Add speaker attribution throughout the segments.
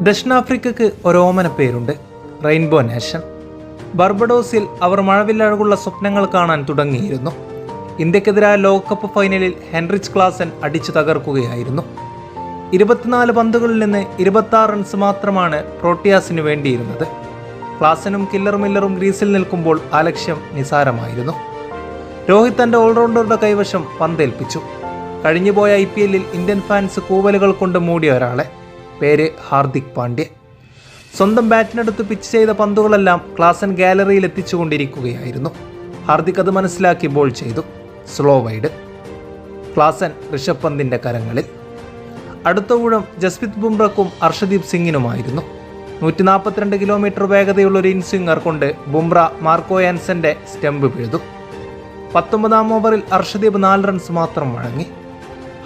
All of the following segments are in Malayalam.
Speaker 1: ദക്ഷിണാഫ്രിക്കക്ക് ഒരു ഓമന പേരുണ്ട് റെയിൻബോ നേഷൻ. ബർബഡോസിൽ അവർ മഴവില്ലഴകുള്ള സ്വപ്നങ്ങൾ കാണാൻ തുടങ്ങിയിരുന്നു. ഇന്ത്യക്കെതിരായ ലോകകപ്പ് ഫൈനലിൽ ഹെൻറിച്ച് ക്ലാസൻ അടിച്ചു തകർക്കുകയായിരുന്നു. ഇരുപത്തിനാല് പന്തുകളിൽ നിന്ന് ഇരുപത്തി റൺസ് മാത്രമാണ് പ്രോട്ടിയാസിന് വേണ്ടിയിരുന്നത്. ക്ലാസനും കില്ലർ മില്ലറും ഗ്രീസിൽ നിൽക്കുമ്പോൾ ആ ലക്ഷ്യം നിസാരമായിരുന്നു. രോഹിത് തന്റെ ഓൾറൗണ്ടറുടെ കൈവശം പന്തേൽപ്പിച്ചു കഴിഞ്ഞുപോയ ഐ പി എല്ലിൽ ഇന്ത്യൻ ഫാൻസ് കൂവലുകൾ കൊണ്ട് മൂടിയ ഒരാളെ. പേര് ഹാർദിക് പാണ്ഡ്യ. സ്വന്തം ബാറ്റിനടുത്ത് പിച്ച് ചെയ്ത പന്തുകളെല്ലാം ക്ലാസൻ ഗാലറിയിൽ എത്തിച്ചുകൊണ്ടിരിക്കുകയായിരുന്നു. ഹാർദിക് അത് മനസ്സിലാക്കി ബോൾ ചെയ്തു. സ്ലോ വൈഡ് ക്ലാസൻ ഋഷഭ് പന്തിന്റെ കരങ്ങളിൽ. അടുത്ത ഊഴം ജസ്പ്രീത് ബുംറക്കും അർഷദീപ് സിംഗിനുമായിരുന്നു. നൂറ്റി നാൽപ്പത്തിരണ്ട് കിലോമീറ്റർ വേഗതയുള്ള ഒരു ഇൻസ്വിംഗർ കൊണ്ട് ബുംറ മാർക്കോ ആൻസന്റെ സ്റ്റംപ് പിഴുതു. പത്തൊമ്പതാം ഓവറിൽ അർഷദീപ് നാല് റൺസ് മാത്രം വഴങ്ങി.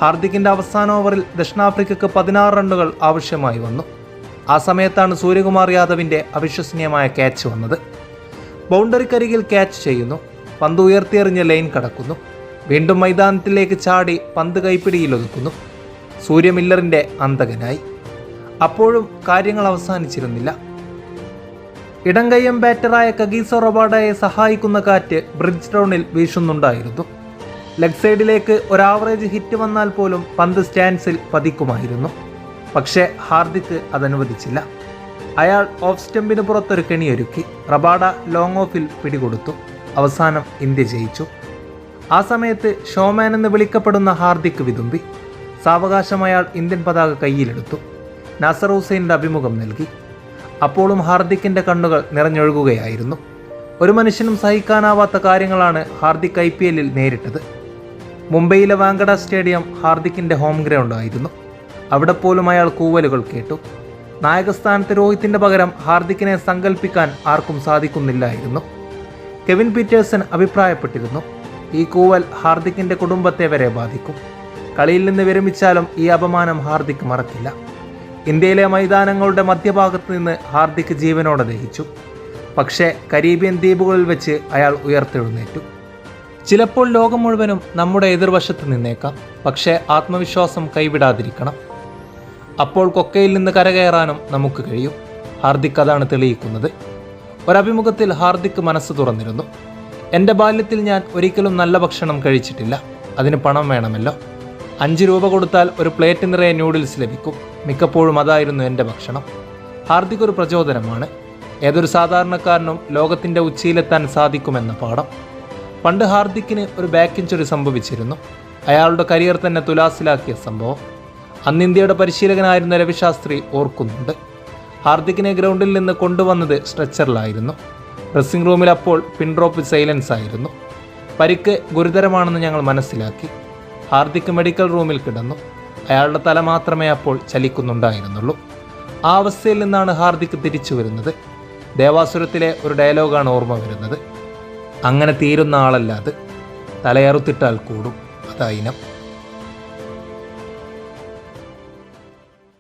Speaker 1: ഹാർദിക്കിന്റെ അവസാന ഓവറിൽ ദക്ഷിണാഫ്രിക്കക്ക് പതിനാറ് റണ്ണുകൾ ആവശ്യമായി വന്നു. ആ സമയത്താണ് സൂര്യകുമാർ യാദവിന്റെ അവിശ്വസനീയമായ ക്യാച്ച് വന്നത്. ബൗണ്ടറിക്കരികിൽ ക്യാച്ച് ചെയ്യുന്നു. പന്ത് ഉയർത്തിയെറിഞ്ഞ് ലൈൻ കടക്കുന്നു. വീണ്ടും മൈതാനത്തിലേക്ക് ചാടി പന്ത് കൈപ്പിടിയിൽ ഒതുക്കുന്നു. സൂര്യ അന്തകനായി. അപ്പോഴും കാര്യങ്ങൾ അവസാനിച്ചിരുന്നില്ല. ഇടംകയ്യം ബാറ്ററായ കഗീസോ റൊബാഡയെ സഹായിക്കുന്ന കാറ്റ് ബ്രിഡ്ജ് ടൗണിൽ വീശുന്നുണ്ടായിരുന്നു. ലെഗ് സൈഡിലേക്ക് ഒരു ആവറേജ് ഹിറ്റ് വന്നാൽ പോലും പന്ത് സ്റ്റാൻസിൽ പതിക്കുമായിരുന്നു. പക്ഷേ ഹാർദിക്ക് അതനുവദിച്ചില്ല. അയാൾ ഓഫ് സ്റ്റെമ്പിന് പുറത്തൊരു കെണിയൊരുക്കി റബാഡ ലോങ് ഓഫിൽ പിടികൊടുത്തു. അവസാനം ഇന്ത്യ ജയിച്ചു. ആ സമയത്ത് ഷോമാൻ എന്ന് വിളിക്കപ്പെടുന്ന ഹാർദിക്ക് വിതുമ്പി. സാവകാശം അയാൾ ഇന്ത്യൻ പതാക കയ്യിലെടുത്തു. നാസർ ഹുസൈന്റെ അഭിമുഖം നൽകി. അപ്പോഴും ഹാർദിക്കിന്റെ കണ്ണുകൾ നിറഞ്ഞൊഴുകുകയായിരുന്നു. ഒരു മനുഷ്യനും സഹിക്കാനാവാത്ത കാര്യങ്ങളാണ് ഹാർദിക് ഐ പി എല്ലിൽ നേരിട്ടത്. മുംബൈയിലെ വാങ്കഡ സ്റ്റേഡിയം ഹാർദിക്കിന്റെ ഹോം ഗ്രൗണ്ട് ആയിരുന്നു അവിടെ പോലും അയാൾ കൂവലുകൾ കേട്ടു. നായകസ്ഥാനത്ത് രോഹിത്തിന്റെ പകരം ഹാർദിക്കിനെ സങ്കല്പിക്കാൻ ആർക്കും സാധിക്കുന്നില്ലായിരുന്നു. കെവിൻ പീറ്റേഴ്സൺ അഭിപ്രായപ്പെട്ടിരുന്നു ഈ കൂവൽ ഹാർദിക്കിന്റെ കുടുംബത്തെ വരെ ബാധിക്കും. കളിയിൽ നിന്ന് വിരമിച്ചാലും ഈ അപമാനം ഹാർദിക് മറക്കില്ല. ഇന്ത്യയിലെ മൈതാനങ്ങളുടെ മധ്യഭാഗത്ത് നിന്ന് ഹാർദിക് ജീവനോടെ ദഹിച്ചു. പക്ഷേ കരീബിയൻ ദ്വീപുകളിൽ വെച്ച് അയാൾ ഉയർത്തെഴുന്നേറ്റു. ചിലപ്പോൾ ലോകം മുഴുവനും നമ്മുടെ എതിർവശത്ത് നിന്നേക്കാം പക്ഷേ ആത്മവിശ്വാസം കൈവിടാതിരിക്കണം. അപ്പോൾ കൊക്കയിൽ നിന്ന് കരകയറാനും നമുക്ക് കഴിയും. ഹാർദിക് അതാണ് തെളിയിക്കുന്നത്. ഒരഭിമുഖത്തിൽ ഹാർദിക് മനസ്സ് തുറന്നിരുന്നു. എന്റെ ബാല്യത്തിൽ ഞാൻ ഒരിക്കലും നല്ല ഭക്ഷണം കഴിച്ചിട്ടില്ല. അതിന് പണം വേണമല്ലോ. അഞ്ച് രൂപ കൊടുത്താൽ ഒരു പ്ലേറ്റ് നിറയെ ന്യൂഡിൽസ് ലഭിക്കും. മിക്കപ്പോഴും അതായിരുന്നു എന്റെ ഭക്ഷണം. ഹാർദിക് ഒരു പ്രചോദനമാണ്. ഏതൊരു സാധാരണക്കാരനും ലോകത്തിന്റെ ഉച്ചയിലെത്താൻ സാധിക്കുമെന്ന പാഠം. പണ്ട് ഹാർദിക്കിന് ഒരു ബാക്ക് ഇഞ്ചുറി സംഭവിച്ചിരുന്നു. അയാളുടെ കരിയർ തന്നെ തുലാസിലാക്കിയ സംഭവം. അന്ന് ഇന്ത്യയുടെ പരിശീലകനായിരുന്ന രവിശാസ്ത്രി ഓർക്കുന്നുണ്ട്. ഹാർദിക്കിനെ ഗ്രൗണ്ടിൽ നിന്ന് കൊണ്ടുവന്നത് സ്ട്രെച്ചറിലായിരുന്നു. ഡ്രസ്സിംഗ് റൂമിൽ അപ്പോൾ പിൻഡ്രോപ്പ് സൈലൻസ് ആയിരുന്നു. പരിക്ക് ഗുരുതരമാണെന്ന് ഞങ്ങൾ മനസ്സിലാക്കി. ഹാർദിക് മെഡിക്കൽ റൂമിൽ കിടന്നു. അയാളുടെ തല മാത്രമേ അപ്പോൾ ചലിക്കുന്നുണ്ടായിരുന്നുള്ളൂ. ആ അവസ്ഥയിൽ നിന്നാണ് ഹാർദിക് തിരിച്ചു വരുന്നത്. ദേവാസുരത്തിലെ ഒരു ഡയലോഗാണ് ഓർമ്മ വരുന്നത്. അങ്ങനെ തീരുന്ന ആളല്ല അത്. തലയറുത്തിട്ടാൽ കൂടും. അതായിനം